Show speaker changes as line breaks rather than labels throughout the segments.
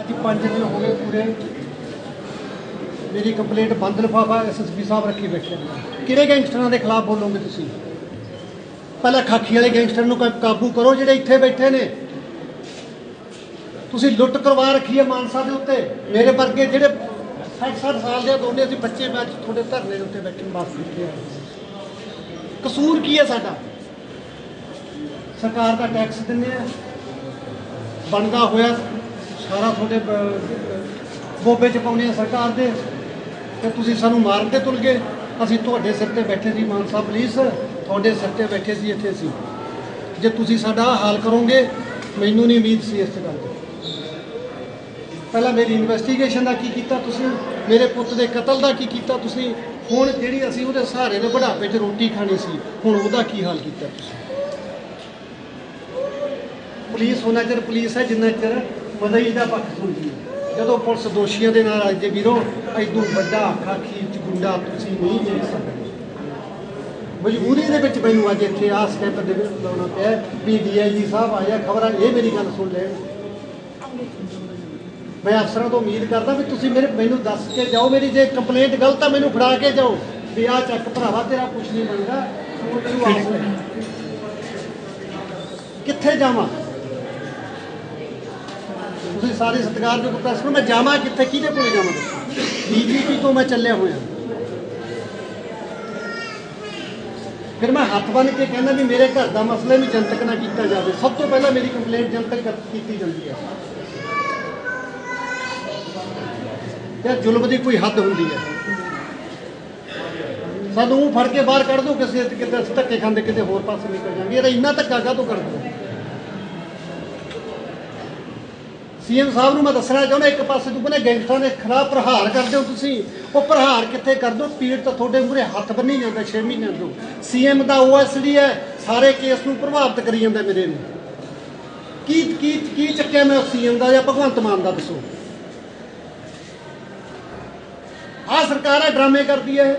ਅੱਜ 5 ਦਿਨ ਹੋ ਗਏ ਪੂਰੇ। ਮੇਰੀ ਕੰਪਲੇਂਟ ਬੰਦ ਲਿਫਾਫਾ ਐਸਐਸਪੀ ਸਾਹਿਬ ਰੱਖੀ ਬੈਠੇ ਕਿਹੜੇ ਗੈਂਗਸਟਰਾਂ ਦੇ ਖਿਲਾਫ ਬੋਲੋਗੇ ਤੁਸੀਂ? ਪਹਿਲਾਂ ਖਾਕੀ ਵਾਲੇ ਗੈਂਗਸਟਰ ਨੂੰ ਕਾਬੂ ਕਰੋ ਜਿਹੜੇ ਇੱਥੇ ਬੈਠੇ ਨੇ। ਤੁਸੀਂ ਲੁੱਟ ਕਰਵਾ ਰੱਖੀ ਹੈ ਮਾਨਸਾ ਦੇ ਉੱਤੇ। ਮੇਰੇ ਵਰਗੇ ਜਿਹੜੇ 60 60 ਸਾਲ ਦੇ ਦੋਨੇ ਅਸੀਂ ਬੱਚੇ, ਮੈਂ ਅੱਜ ਤੁਹਾਡੇ ਧਰਨੇ ਦੇ ਉੱਤੇ ਬੈਠੇ ਵਾਸਤੇ ਇੱਥੇ ਕਸੂਰ ਕੀ ਹੈ ਸਾਡਾ? ਸਰਕਾਰ ਦਾ ਟੈਕਸ ਦਿੰਦੇ ਆ। ਬਣਦਾ ਹੋਇਆ ਸਾਰਾ ਤੁਹਾਡੇ ਬੋਬੇ ਚ ਪਾਉਣੇ ਆ ਸਰਕਾਰ ਦੇ। ਤੇ ਤੁਸੀਂ ਸਾਨੂੰ ਮਾਰਨ ਤੇ ਤੁਲ ਗਏ। ਅਸੀਂ ਤੁਹਾਡੇ ਸਿਰ ਤੇ ਬੈਠੇ ਸੀ ਮਾਨਸਾ ਪੁਲਿਸ। ਤੁਹਾਡੇ ਸਿਰ ਤੇ ਬੈਠੇ ਸੀ, ਇੱਥੇ ਸੀ ਜੇ ਤੁਸੀਂ ਸਾਡਾ ਹਾਲ ਕਰੋਗੇ, ਮੈਨੂੰ ਨਹੀਂ ਉਮੀਦ ਸੀ ਇਸ ਗੱਲ ਦੀ। ਪਹਿਲਾਂ ਮੇਰੀ ਇਨਵੈਸਟੀਗੇਸ਼ਨ ਦਾ ਕੀ ਕੀਤਾ ਤੁਸੀਂ? ਮੇਰੇ ਪੁੱਤ ਦੇ ਕਤਲ ਦਾ ਕੀ ਕੀਤਾ ਤੁਸੀਂ? ਹੁਣ ਜਿਹੜੀ ਅਸੀਂ ਉਹਦੇ ਸਹਾਰੇ ਦੇ ਬੁਢਾਪੇ 'ਚ ਰੋਟੀ ਖਾਣੀ ਸੀ, ਹੁਣ ਉਹਦਾ ਕੀ ਹਾਲ ਕੀਤਾ ਤੁਸੀਂ? ਪੁਲਿਸ, ਉਹਨਾਂ ਚਿਰ ਪੁਲਿਸ ਹੈ, ਜਿੰਨਾ ਚਿਰ ਮਦਈ ਦਾ ਪੱਖ ਸੁਣਦੀ ਜਦੋਂ ਪੁਲਿਸ ਦੋਸ਼ੀਆਂ ਦੇ ਨਾਲ ਅੱਜ ਵੀਰੋ, ਐਦੂ ਵੱਡਾ ਖਾਕੀ ਚ ਗੁੰਡਾ ਤੁਸੀਂ ਨਹੀਂ ਦੇਖ ਸਕਦੇ। ਮਜਬੂਰੀ ਦੇ ਵਿੱਚ ਮੈਨੂੰ ਅੱਜ ਇੱਥੇ ਆ ਸਟੈਪ ਦੇ ਵਿੱਚ ਲਾਉਣਾ ਪਿਆ। ਵੀ ਡੀਆਈਜੀ ਸਾਹਿਬ ਆਇਆ ਖਬਰਾਂ ਇਹ ਮੇਰੀ ਗੱਲ ਸੁਣ ਲੈਣ। ਮੈਂ ਅਫਸਰਾਂ ਤੋਂ ਉਮੀਦ ਕਰਦਾ ਵੀ ਤੁਸੀਂ ਮੇਰੇ ਮੈਨੂੰ ਦੱਸ ਕੇ ਜਾਓ ਮੇਰੀ, ਜੇ ਕੰਪਲੇਂਟ ਗਲਤ ਆ, ਮੈਨੂੰ ਫੜਾ ਕੇ ਜਾਓ। ਵੀ ਆ ਚੱਕ ਭਰਾਵਾ, ਤੇਰਾ ਕੁਝ ਨਹੀਂ ਬਣਦਾ। ਹੁਣ ਤੈਨੂੰ ਆਸ ਕਿੱਥੇ ਜਾਵਾਂ? ਤੁਸੀਂ ਸਾਰੇ ਸਤਿਕਾਰਯੋਗ ਪ੍ਰੈਸ ਨੂੰ ਮੈਂ ਜਾਵਾਂ ਕਿੱਥੇ, ਕਿਹਦੇ ਕੋਲੇ ਜਾਵਾਂ? ਡੀਜੀਪੀ ਤੋਂ ਮੈਂ ਚੱਲਿਆ ਹੋਇਆ। ਫਿਰ ਮੈਂ ਹੱਥ ਬੰਨ ਕੇ ਕਹਿੰਦਾ ਵੀ ਮੇਰੇ ਘਰ ਦਾ ਮਸਲਾ ਵੀ ਜਨਤਕ ਨਾ ਕੀਤਾ ਜਾਵੇ। ਸਭ ਤੋਂ ਪਹਿਲਾਂ ਮੇਰੀ ਕੰਪਲੇਂਟ ਜਨਤਕ ਕੀਤੀ ਜਾਂਦੀ ਹੈ। ਤੇ ਜ਼ੁਲਮ ਦੀ ਕੋਈ ਹੱਦ ਹੁੰਦੀ ਹੈ। ਸਾਨੂੰ ਫੜ ਕੇ ਬਾਹਰ ਕੱਢ ਦੋ ਕਿਸੇ ਕਿਤੇ ਅਸੀਂ ਧੱਕੇ ਖਾਂਦੇ, ਕਿਤੇ ਹੋਰ ਪਾਸੇ ਨਿਕਲ ਜਾਂਗੇ ਇਹਦਾ ਇੰਨਾ ਧੱਕਾ ਕਾਹਤੋਂ ਕਰ ਦੋ ਸੀਐਮ ਸਾਹਿਬ ਨੂੰ ਮੈਂ ਦੱਸਣਾ ਚਾਹੁੰਦਾ, ਇੱਕ ਪਾਸੇ ਤੋਂ ਕਹਿੰਦੇ ਗੈਂਗਸਟਰਾਂ ਦੇ ਖਿਲਾਫ ਪ੍ਰਹਾਰ ਕਰਦੇ ਹੋ ਤੁਸੀਂ। ਉਹ ਪ੍ਰਹਾਰ ਕਿੱਥੇ ਕਰਦੇ ਹੋ? ਪੀੜ ਤਾਂ ਤੁਹਾਡੇ ਮੂਹਰੇ ਹੱਥ ਬੰਨੀ ਜਾਂਦਾ 6 ਮਹੀਨਿਆਂ ਤੋਂ। ਸੀਐਮ ਦਾ ਓਐਸਡੀ ਹੈ, ਸਾਰੇ ਕੇਸ ਨੂੰ ਪ੍ਰਭਾਵਿਤ ਕਰੀ ਜਾਂਦਾ ਮੇਰੇ ਨੂੰ। ਕੀ ਕੀ ਕੀ ਚੱਕਿਆ ਮੈਂ ਸੀਐਮ ਦਾ ਜਾਂ ਭਗਵੰਤ ਮਾਨ ਦਾ ਦੱਸੋ? ਆਹ ਸਰਕਾਰ ਹੈ, ਡਰਾਮੇ ਕਰਦੀ ਹੈ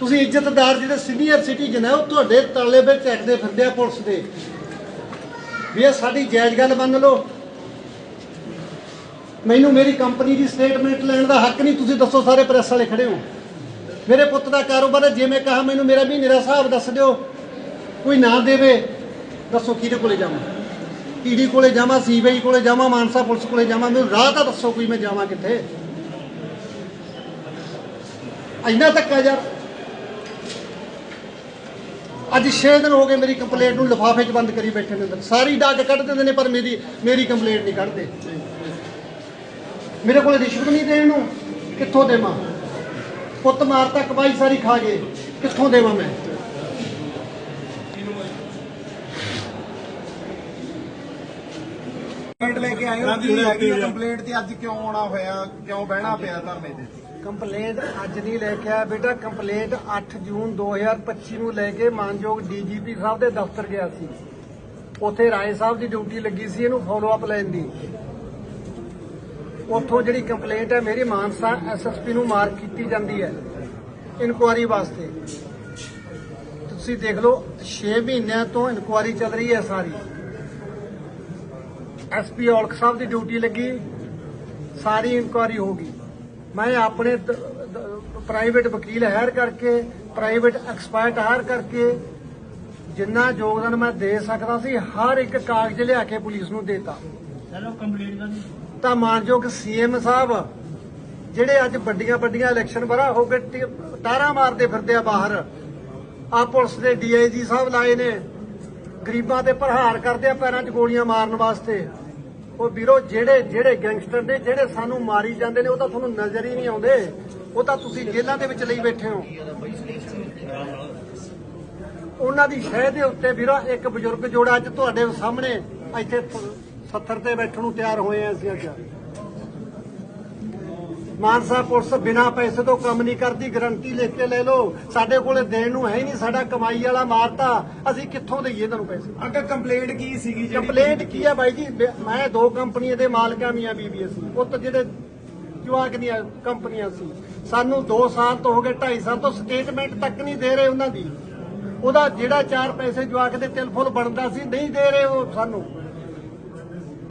ਤੁਸੀਂ ਇੱਜ਼ਤਦਾਰ ਜਿਹੜੇ ਸੀਨੀਅਰ ਸਿਟੀਜ਼ਨ ਹੈ, ਉਹ ਤੁਹਾਡੇ ਤਾਲੇ ਵਿੱਚ ਚੱਕਦੇ ਫਿਰਦੇ ਆ ਪੁਲਿਸ ਦੇ। ਵੀ ਇਹ ਸਾਡੀ ਜਾਇਜ਼ ਗੱਲ ਮੰਨ ਲਓ। ਮੈਨੂੰ ਮੇਰੀ ਕੰਪਨੀ ਦੀ ਸਟੇਟਮੈਂਟ ਲੈਣ ਦਾ ਹੱਕ ਨਹੀਂ, ਤੁਸੀਂ ਦੱਸੋ ਸਾਰੇ ਪ੍ਰੈਸ ਵਾਲੇ ਖੜੇ ਹੋ। ਮੇਰੇ ਪੁੱਤ ਦਾ ਕਾਰੋਬਾਰ ਹੈ, ਜੇ ਮੈਂ ਕਹਾ ਮੈਨੂੰ ਮੇਰਾ ਵੀ ਮੇਰਾ ਹਿਸਾਬ ਦੱਸ ਦਿਓ, ਕੋਈ ਨਾ ਦੇਵੇ, ਦੱਸੋ ਕਿਹਦੇ ਕੋਲੇ ਜਾਵਾਂ? ਈਡੀ ਕੋਲੇ ਜਾਵਾਂ, ਸੀਬੀਆਈ ਕੋਲੇ ਜਾਵਾਂ, ਮਾਨਸਾ ਪੁਲਿਸ ਕੋਲੇ ਜਾਵਾਂ, ਮੈਨੂੰ ਰਾਹ ਤਾਂ ਦੱਸੋ ਕੋਈ ਮੈਂ ਜਾਵਾਂ ਕਿੱਥੇ। ਇੰਨਾ ਧੱਕਾ ਯਾਰ। ਅੱਜ 6 ਦਿਨ ਹੋ ਗਏ ਮੇਰੀ ਕੰਪਲੇਂਟ ਨੂੰ ਲਿਫਾਫੇ 'ਚ ਬੰਦ ਕਰੀ ਬੈਠੇ ਨੇ ਅੰਦਰ। ਸਾਰੀ ਡਾਕ ਕੱਢ ਦਿੰਦੇ ਨੇ ਪਰ ਮੇਰੀ ਮੇਰੀ ਕੰਪਲੇਂਟ ਨਹੀਂ ਕੱਢਦੇ। ਮੇਰੇ ਕੋਲ ਰਿਸ਼ਵਤ ਨਹੀਂ ਦੇਣ ਨੂੰ। ਕਿੱਥੋਂ ਦੇਵਾਂ? ਪੁੱਤ ਮਾਰਤਾ ਕਮਾਈ ਸਾਰੀ ਖਾ ਗਏ। ਕਿੱਥੋਂ ਦੇਵਾਂ ਮੈਂ?
ਕੰਪਲੇਂਟ ਲੈ ਕੇ ਆਏ ਹੋ? ਕੰਪਲੇਂਟ ਤੇ ਅੱਜ ਕਿਉਂ ਆਉਣਾ ਹੋਇਆ? ਕਿਉਂ ਬਹਿਣਾ ਪਿਆ ਧਰਨੇ ਤੇ?
ਕੰਪਲੇਂਟ ਅੱਜ ਨਹੀਂ ਲੈ ਕੇ ਆਇਆ ਬੇਟਾ, ਕੰਪਲੇਂਟ 8 ਜੂਨ 2025 ਨੂੰ ਲੈ ਕੇ ਮਾਨਯੋਗ ਡੀਜੀਪੀ ਸਾਹਿਬ ਦੇ ਦਫ਼ਤਰ ਗਿਆ ਸੀ। ਉੱਥੇ ਰਾਏ ਸਾਹਿਬ ਦੀ ਡਿਊਟੀ ਲੱਗੀ ਸੀ ਇਹਨੂੰ ਫੋਲੋ ਅਪ ਲੈਣ ਦੀ। ਉੱਥੋਂ ਜਿਹੜੀ ਕੰਪਲੇਂਟ ਹੈ, ਮੇਰੀ ਮਾਨਸਾ ਐਸਐਸਪੀ ਨੂੰ ਮਾਰਕ ਕੀਤੀ ਜਾਂਦੀ ਹੈ ਇਨਕੁਆਰੀ ਵਾਸਤੇ। ਤੁਸੀਂ ਦੇਖ ਲਓ 6 ਮਹੀਨਿਆਂ ਤੋਂ ਇਨਕੁਆਰੀ ਚੱਲ ਰਹੀ ਹੈ ਸਾਰੀ। ਐਸਪੀ ਔਲਖ ਸਾਹਿਬ ਦੀ ਡਿਊਟੀ ਲੱਗੀ, ਸਾਰੀ ਇਨਕੁਆਰੀ ਹੋ ਗਈ। ਮੈਂ ਆਪਣੇ ਪ੍ਰਾਈਵੇਟ ਵਕੀਲ ਹਾਇਰ ਕਰਕੇ ਪ੍ਰਾਈਵੇਟ ਐਕਸਪਰਟ ਹਾਇਰ ਕਰਕੇ ਜਿੰਨਾ ਯੋਗਦਾਨ ਮੈਂ ਦੇ ਸਕਦਾ ਸੀ ਹਰ ਇੱਕ ਕਾਗਜ਼ ਲਿਆ ਕੇ ਪੁਲਿਸ ਨੂੰ ਦੇਤਾ।
ਚਲੋ ਕੰਪਲੀਟ ਕਰ
ਤਾਂ ਮਾਨਯੋਗ ਸੀਐਮ ਸਾਹਿਬ ਜਿਹੜੇ ਅੱਜ ਵੱਡੀਆਂ ਵੱਡੀਆਂ ਇਲੈਕਸ਼ਨ ਬਰਾ ਹੋ ਕੇ ਟਾਰਾਂ ਮਾਰਦੇ ਫਿਰਦੇ ਆ ਬਾਹਰ ਆ ਪੁਲਿਸ ਦੇ ਡੀਆਈਜੀ ਸਾਹਿਬ ਲਾਏ ਨੇ ਗਰੀਬਾਂ ਤੇ ਪ੍ਰਹਾਰ ਕਰਦੇ ਆ ਪੈਰਾਂ 'ਚ ਗੋਲੀਆਂ ਮਾਰਨ ਵਾਸਤੇ। ਉਹ ਵੀਰੋ, ਜਿਹੜੇ ਜਿਹੜੇ ਗੈਂਗਸਟਰ ਨੇ, ਜਿਹੜੇ ਸਾਨੂੰ ਮਾਰੀ ਜਾਂਦੇ ਨੇ, ਉਹ ਤਾਂ ਤੁਹਾਨੂੰ ਨਜ਼ਰ ਹੀ ਨਹੀਂ ਆਉਂਦੇ। ਉਹ ਤਾਂ ਤੁਸੀਂ ਜੇਲ੍ਹਾਂ ਦੇ ਵਿੱਚ ਲਈ ਬੈਠੇ ਹੋ। ਉਹਨਾਂ ਦੀ ਸ਼ਹਿ ਦੇ ਉੱਤੇ ਵੀਰੋ, ਇੱਕ ਬਜ਼ੁਰਗ ਜੋੜਾ ਅੱਜ ਤੁਹਾਡੇ ਸਾਹਮਣੇ ਇੱਥੇ ਸੱਥਰ ਤੇ ਬੈਠਣ ਨੂੰ ਤਿਆਰ ਹੋਏ ਆ ਅਸੀਂ ਅੱਜ। ਮਾਨਸਾ ਪੁਲਿਸ ਬਿਨਾ ਪੈਸੇ ਤੋਂ ਕੰਮ ਨਹੀਂ ਕਰਦੀ ਗਰੰਟੀ ਲਿਖ ਕੇ ਲੈ ਲਓ। ਸਾਡੇ ਕੋਲੇ ਦੇਣ ਨੂੰ ਹੈ ਹੀ ਨਹੀਂ ਸਾਡਾ ਕਮਾਈ ਵਾਲਾ ਮਾਰਤਾ ਅਸੀਂ ਕਿੱਥੋਂ ਦੇਈਏ ਤੁਹਾਨੂੰ ਪੈਸੇ?
ਅੱਗੇ ਕੰਪਲੇਂਟ ਕੀ ਸੀਗੀ ਜਿਹੜੀ
ਕੰਪਲੇਂਟ ਕੀ ਹੈ ਬਾਈ ਜੀ? ਬ- ਮੈਂ ਦੋ ਕੰਪਨੀਆਂ ਦੇ ਮਾਲਕਾਂ ਮੀਆਂ ਬੀਬੀ ਅਸੀਂ ਉਹ ਤਾਂ ਜਿਹੜੇ ਜਵਾਕ ਦੀਆਂ ਕੰਪਨੀਆਂ ਸੀ। ਸਾਨੂੰ 2 ਸਾਲ ਤੋਂ ਹੋ ਗਏ 2.5 ਸਾਲ ਤੋਂ ਸਟੇਟਮੈਂਟ ਤੱਕ ਨਹੀਂ ਦੇ ਰਹੇ ਉਹਨਾਂ ਦੀ। ਉਹਦਾ ਜਿਹੜਾ ਚਾਰ ਪੈਸੇ ਜਵਾਕ ਦੇ ਤਿਲ ਫੁੱਲ ਬਣਦਾ ਸੀ ਨਹੀਂ ਦੇ ਰਹੇ ਉਹ ਸਾਨੂੰ।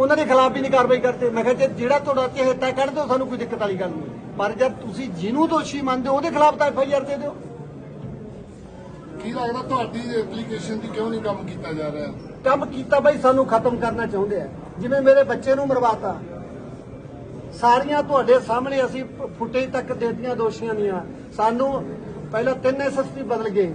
ਉਹਨਾਂ ਦੇ ਖਿਲਾਫ ਵੀ ਨਹੀਂ ਕਾਰਵਾਈ ਕਰਦੇ। ਮੈਂ ਕਿਹਾ ਜੇ ਜਿਹੜਾ ਤੁਹਾਡਾ ਚਿਹਤਾ ਕੱਢ ਦਿਓ ਸਾਨੂੰ ਕੋਈ ਦਿੱਕਤ ਵਾਲੀ ਗੱਲ ਨਹੀਂ। ਪਰ ਜਦ ਤੁਸੀਂ ਜਿਹਨੂੰ ਦੋਸ਼ੀ ਮੰਨਦੇ ਹੋ ਉਹਦੇ ਖਿਲਾਫ ਤਾਂ ਐਫ ਆਈ ਆਰ ਦੇ ਦਿਓ।
ਕੀ ਲੱਗਦਾ ਤੁਹਾਡੀ ਐਪਲੀਕੇਸ਼ਨ ਦੀ ਕਿਉਂ ਨਹੀਂ ਕੰਮ ਕੀਤਾ ਜਾ ਰਿਹਾ?
ਕੰਮ ਕੀਤਾ ਬਾਈ ਸਾਨੂੰ ਖਤਮ ਕਰਨਾ ਚਾਹੁੰਦੇ ਆ। ਜਿਵੇਂ ਮੇਰੇ ਬੱਚੇ ਨੂੰ ਮਰਵਾਤਾ। ਸਾਰੀਆਂ ਤੁਹਾਡੇ ਸਾਹਮਣੇ ਅਸੀਂ ਫੁਟੇਜ ਤੱਕ ਦੇਤੀਆਂ ਦੋਸ਼ੀਆਂ ਦੀਆਂ। ਸਾਨੂੰ ਪਹਿਲਾਂ ਤਿੰਨ ਐਸਐਸਪੀ ਬਦਲ ਗਏ।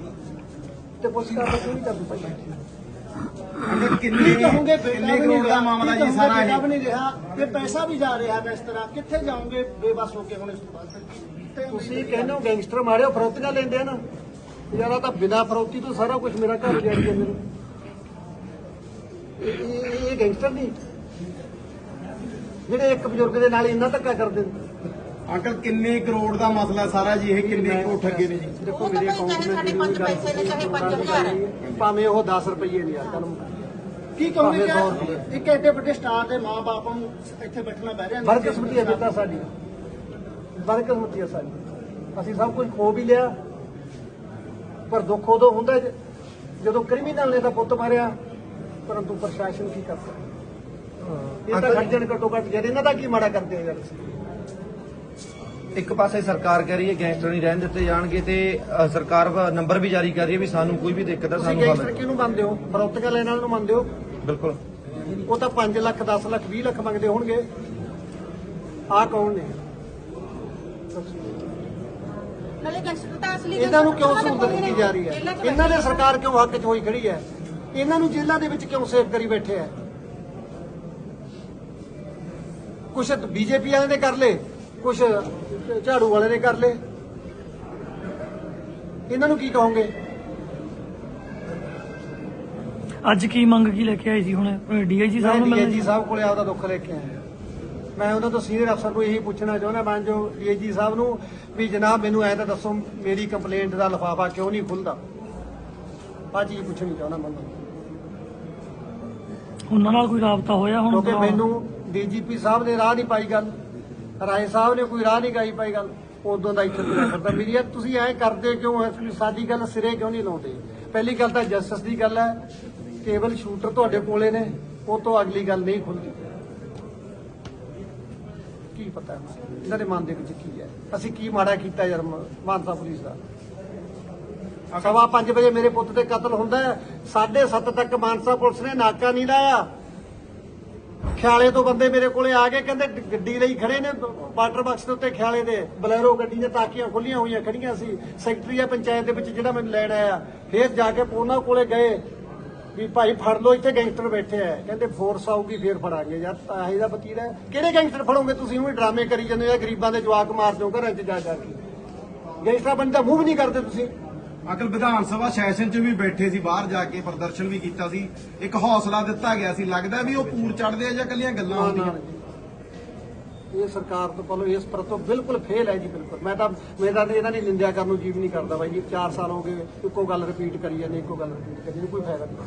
ਤੇ ਪੁਲਿਸ ਕਾਰਵਾਈ ਕਿਉਂ ਨਹੀਂ ਕਰਦੀ ਭਾਈ
ਅੰਕਲ ਕਿੰਨੇ
ਕਹੋਗੇ
ਕਿੰਨੇ ਕਰੋੜ ਦਾ ਮਾਮਲਾ ਜੀ ਸਾਰਾ
ਬੇਟਾ ਵੀ
ਇਹ
ਨਹੀਂ ਰਿਹਾ? ਤੇ ਪੈਸਾ ਵੀ ਜਾ ਰਿਹਾ ਹੈ ਇਸ ਤਰ੍ਹਾਂ। ਕਿੱਥੇ ਜਾਓਗੇ ਬੇਬਸ ਹੋ ਕੇ ਹੁਣ ਇਸ ਤੋਂ ਬਾਅਦ? ਤੇ
ਤੁਸੀਂ ਕਹਿੰਦੇ ਹੋ ਗੈਂਗਸਟਰ ਮਾਰਿਓ ਫਰੋਤੀਆਂ ਲੈਂਦੇ ਆ ਨਾ। ਯਾਰ ਤਾਂ ਬਿਨਾਂ ਫਰੋਤੀ ਤੋਂ ਸਾਰਾ ਕੁਝ ਮੇਰਾ ਘਰ ਇਹ- ਇਹ ਇਹ ਗੈਂਗਸਟਰ ਨਹੀਂ। ਜਿਹੜੇ ਇੱਕ ਬਜ਼ੁਰਗ ਦੇ ਨਾਲ ਇੰਨਾ ਧੱਕਾ ਕਰਦੇ ਨੇ।
ਅੰਕਲ ਕਿੰਨੇ ਕਰੋੜ ਦਾ ਮਸਲਾ ਸਾਰਾ ਜੀ ਇਹ ਕਿੰਨੇ ਕਰੋੜ ਠੱਗੇ ਨੇ? ਜੀ
ਦੇਖੋ ਮੇਰੇ ਅਕਾਊਂਟ
ਚਾਹੇ ਸਾਡੇ ਪੈਸੇ ਨੇ, ਚਾਹੇ ਪੰਜ ਹਜ਼ਾਰ ਹੈ।
ਭਾਵੇਂ ਉਹ 10 ਰੁਪਏ ਨੇ ਯਾਰ ਕਲਮ
ਕੀ ਕਹੋਗੇ। ਕਿ ਇੱਕ ਐਡੇ ਵੱਡੇ ਸਟਾਰ ਦੇ ਮਾਪੇ ਨੂੰ ਇੱਥੇ ਬੈਠਣਾ ਬਹਿ ਰਿਹਾ
ਬਰਕਿਸਮਤੀ ਹੈ ਬੇਟਾ ਸਾਡੀ। ਬਰਕਿਸਮਤੀ ਹੈ ਸਾਡੀ। ਅਸੀਂ ਸਭ ਕੁਝ ਖੋ ਵੀ ਲਿਆ ਪਰ ਦੁੱਖ ਉਦੋਂ ਹੁੰਦਾ ਜਦੋਂ ਕ੍ਰਿਮੀਨਲ ਨੇ ਤਾਂ ਪੁੱਤ ਮਾਰਿਆ ਪਰੰਤੂ ਪ੍ਰਸ਼ਾਸਨ ਕੀ ਕਰਦਾ ਇਹ ਤਾਂ ਖੱਜਣ ਘੱਟੋ ਘੱਟ ਜਦ ਇਹਨਾਂ ਦਾ ਕੀ ਮਾੜਾ ਕਰਦੇ ਆ ਯਾਰ ਅਸੀਂ
ਇੱਕ ਪਾਸੇ ਸਰਕਾਰ ਕਹਿ ਰਹੀ ਹੈ ਗੈਂਗਸਟਰ ਨਹੀਂ ਰਹਿਣ ਦਿੱਤੇ ਜਾਣਗੇ ਤੇ ਅ, ਸਰਕਾਰ ਵਾ- ਨੰਬਰ ਵੀ ਜਾਰੀ ਕਰ ਰਹੀ ਹੈ ਵੀ ਸਾਨੂੰ ਕੋਈ ਵੀ ਦਿੱਕਤ
ਤੁਸੀਂ
ਸਾਨੂੰ
ਗੈਂਗਸਟਰ
ਹੱਲ
ਕਿਹਨੂੰ ਮੰਨਦੇ ਹੋ? ਫਰੋਤੀਆਂ ਲੈਣ ਵਾਲੇ ਨੂੰ ਮੰਨਦੇ ਹੋ?
ਬਿਲਕੁਲ।
ਉਹ ਤਾਂ 5 ਲੱਖ 10 ਲੱਖ 20 ਲੱਖ ਮੰਗਦੇ ਹੋਣਗੇ। ਆਹ ਕੌਣ ਨੇ?
ਨਾਲੇ ਗੈਂਗਸਟਰ ਤਾਂ ਅਸਲੀ
ਇਹਨਾਂ ਨੂੰ ਕਿਉਂ ਸਹੂਲਤ ਦਿੱਤੀ ਜਾ ਰਹੀ ਹੈ? ਇਹਨਾਂ ਦੇ ਸਰਕਾਰ ਕਿਉਂ ਹੱਕ 'ਚ ਹੋਈ ਖੜੀ ਹੈ? ਇਹਨਾਂ ਨੂੰ ਜੇਲ੍ਹਾਂ ਦੇ ਵਿੱਚ ਕਿਉਂ ਸੇਫ ਕਰੀ ਬੈਠੇ ਹੈ? ਕੁਛ ਬੀਜੇਪੀ ਵਾਲਿਆਂ ਨੇ ਕਰ ਲੇ ਕੁਛ ਝਾੜੂ ਵਾਲੇ ਨੇ ਕਰ ਲੇ ਇਹਨਾਂ ਨੂੰ ਕੀ ਕਹੋਗੇ?
ਅੱਜ ਕੀ ਮੰਗ ਕੀ ਲੈ ਕੇ ਆਏ ਸੀ ਹੁਣ? ਡੀਆਈਜੀ ਸਾਹਿਬ ਨੂੰ ਮਿਲਣ
ਡੀਏਜੀ ਸਾਹਿਬ ਕੋਲੇ ਆਪਦਾ ਦੁੱਖ ਲੈ ਕੇ ਆਇਆ। ਮੈਂ ਉਹਨਾਂ ਤੋਂ ਸੀਨੀਅਰ ਅਫਸਰ ਨੂੰ ਇਹੀ ਪੁੱਛਣਾ ਚਾਹੁੰਦਾ ਮੈਂ ਜੋ ਡੀਏਜੀ ਸਾਹਿਬ ਨੂੰ ਵੀ ਜਨਾਬ ਮੈਨੂੰ ਐ ਤਾਂ ਦੱਸੋ ਮੇਰੀ ਕੰਪਲੇਂਟ ਦਾ ਲਿਫਾਫਾ ਕਿਉਂ ਨਹੀਂ ਖੁੱਲਦਾ? ਆ ਚੀਜ਼ ਪੁੱਛਣੀ ਚਾਹੁੰਦਾ ਮੈਂ ਉਹਨਾਂ
ਨਾਲ ਕੋਈ ਰਾਬਤਾ ਹੋਇਆ ਹੁਣ
ਕਿਉਂਕਿ? ਮੈਨੂੰ ਡੀਜੀਪੀ ਸਾਹਿਬ ਨੇ ਰਾਹ ਨਹੀਂ ਪਾਈ ਗੱਲ। ਰਾਏ ਸਾਹਿਬ ਨੇ ਕੋਈ ਰਾਹ ਨਹੀਂ ਗਾਈ ਪਾਈ ਗੱਲ, ਉਦੋਂ ਦਾ ਇੱਥੇ ਤੁਰਿਆ ਫਿਰਦਾ। ਮੇਰੀ ਯਾਰ ਤੁਸੀਂ ਐਂ ਕਰਦੇ ਕਿਉਂ ਹੋ? ਤੁਸੀਂ ਸਾਡੀ ਗੱਲ ਸਿਰੇ ਕਿਉਂ ਨਹੀਂ ਲਾਉਂਦੇ? ਪਹਿਲੀ ਗੱਲ ਤਾਂ ਜਸਟਿਸ ਦੀ ਗੱਲ ਹੈ, ਕੇਵਲ ਸ਼ੂਟਰ ਤੁਹਾਡੇ ਕੋਲੇ ਨੇ, ਉਹ ਤੋਂ ਅਗਲੀ ਗੱਲ ਨਹੀਂ ਖੁੱਲਦੀ ਕੀ ਪਤਾ ਇਹਨਾਂ ਦੇ ਮਨ ਦੇ ਵਿੱਚ ਕੀ ਹੈ? ਅਸੀਂ ਕੀ ਮਾੜਾ ਕੀਤਾ ਯਾਰ ਮਾਨਸਾ ਪੁਲਿਸ ਦਾ? ਸਵਾ 5 ਵਜੇ ਮੇਰੇ ਪੁੱਤ ਤੇ ਕਤਲ ਹੁੰਦਾ ਹੈ 7:30 ਤੱਕ ਮਾਨਸਾ ਪੁਲਿਸ ਨੇ ਨਾਕਾ ਨਹੀਂ ਲਾਇਆ। ਖਿਆਲੇ ਤੋਂ ਬੰਦੇ ਮੇਰੇ ਕੋਲੇ ਆ ਗਏ, ਕਹਿੰਦੇ ਗੱਡੀ ਲਈ ਖੜੇ ਨੇ, ਵਾਟਰ ਬਾਕਸ ਦੇ ਉੱਤੇ ਖਿਆਲੇ ਦੇ, ਬਲੈਰੋ ਗੱਡੀ ਦੀਆਂ ਤਾਕੀਆਂ ਖੁੱਲੀਆਂ ਹੋਈਆਂ ਖੜੀਆਂ ਸੀ, ਸੈਕਟਰੀ ਆ ਪੰਚਾਇਤ ਦੇ ਵਿੱਚ ਜਿਹੜਾ ਮੈਨੂੰ ਲੈਣ ਆਇਆ, ਫੇਰ ਜਾ ਕੇ ਉਹਨਾਂ ਕੋਲੇ ਗਏ, ਵੀ ਭਾਈ ਫੜ ਲਓ, ਇੱਥੇ ਗੈਂਗਸਟਰ ਬੈਠੇ ਆ, ਕਹਿੰਦੇ ਫੋਰਸ ਆਊਗੀ, ਫੇਰ ਫੜਾਂਗੇ, ਯਾਰ ਤਾਂ ਇਹਦਾ ਵਤੀਰਾ ਕਿਹੜੇ ਗੈਂਗਸਟਰ ਫੜੋਗੇ ਤੁਸੀਂ, ਉਹ ਡਰਾਮੇ ਕਰੀ ਜਾਂਦੇ ਆ ਗਰੀਬਾਂ ਦੇ ਜਵਾਕ ਮਾਰ ਦਿਓ ਘਰਾਂ 'ਚ ਜਾ ਜਾ ਕੇ। ਗੈਂਗਸਟਰ ਬੰਦੇ ਦਾ ਮੂੰਹ ਵੀ ਨਹੀਂ ਕਰਦੇ ਤੁਸੀਂ।
ਅੰਕਲ ਵਿਧਾਨ ਸਭਾ ਸੈਸ਼ਨ 'ਚ ਵੀ ਬੈਠੇ ਸੀ ਬਾਹਰ ਜਾ ਕੇ ਪ੍ਰਦਰਸ਼ਨ ਵੀ ਕੀਤਾ ਸੀ। ਇੱਕ ਹੌਸਲਾ ਦਿੱਤਾ ਗਿਆ ਸੀ। ਲੱਗਦਾ ਵੀ ਉਹ ਪੂਰ ਚੜਦੇ ਆ ਜਾਂ ਕੱਲੀਆਂ ਗੱਲਾਂ ਹੁੰਦੀਆਂ।
ਇਹ ਸਰਕਾਰ ਤੋਂ ਪਹਿਲਾਂ ਇਸ ਪਰ ਤੋਂ ਬਿਲਕੁਲ ਫੇਲ ਹੈ ਜੀ ਬਿਲਕੁਲ। ਮੈਂ ਤਾਂ ਮੈਂ ਤਾਂ ਇਹਨਾਂ ਦੀ ਨਿੰਦਿਆ ਕਰਨ ਨੂੰ ਜੀਵ ਨਹੀਂ ਕਰਦਾ ਬਾਈ ਜੀ। 4 ਸਾਲ ਹੋ ਗਏ ਇੱਕੋ ਗੱਲ ਰਿਪੀਟ ਕਰੀ ਜਾਂਦੇ ਇੱਕੋ ਗੱਲ ਰਿਪੀਟ ਕਰੀ ਜਾਂਦੇ ਕੋਈ ਫਾਇਦਾ ਨਹੀਂ।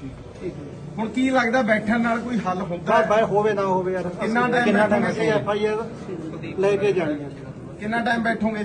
ਠੀਕ
ਹੁਣ ਕੀ ਲੱਗਦਾ ਬੈਠਣ ਨਾਲ ਕੋਈ ਹੱਲ ਹੁੰਦਾ
ਬਾਈ ਹੋਵੇ ਨਾ ਹੋਵੇ ਯਾਰ।
ਕਿੰਨਾ time
ਕਿੰਨਾ? ਟਾਈਮ ਐਫ ਆਈ ਆਰ ਲੈ ਕੇ ਜਾਣੀ ਹੈ।
ਕਿੰਨਾ ਟਾਈਮ ਬੈਠੋਗੇ?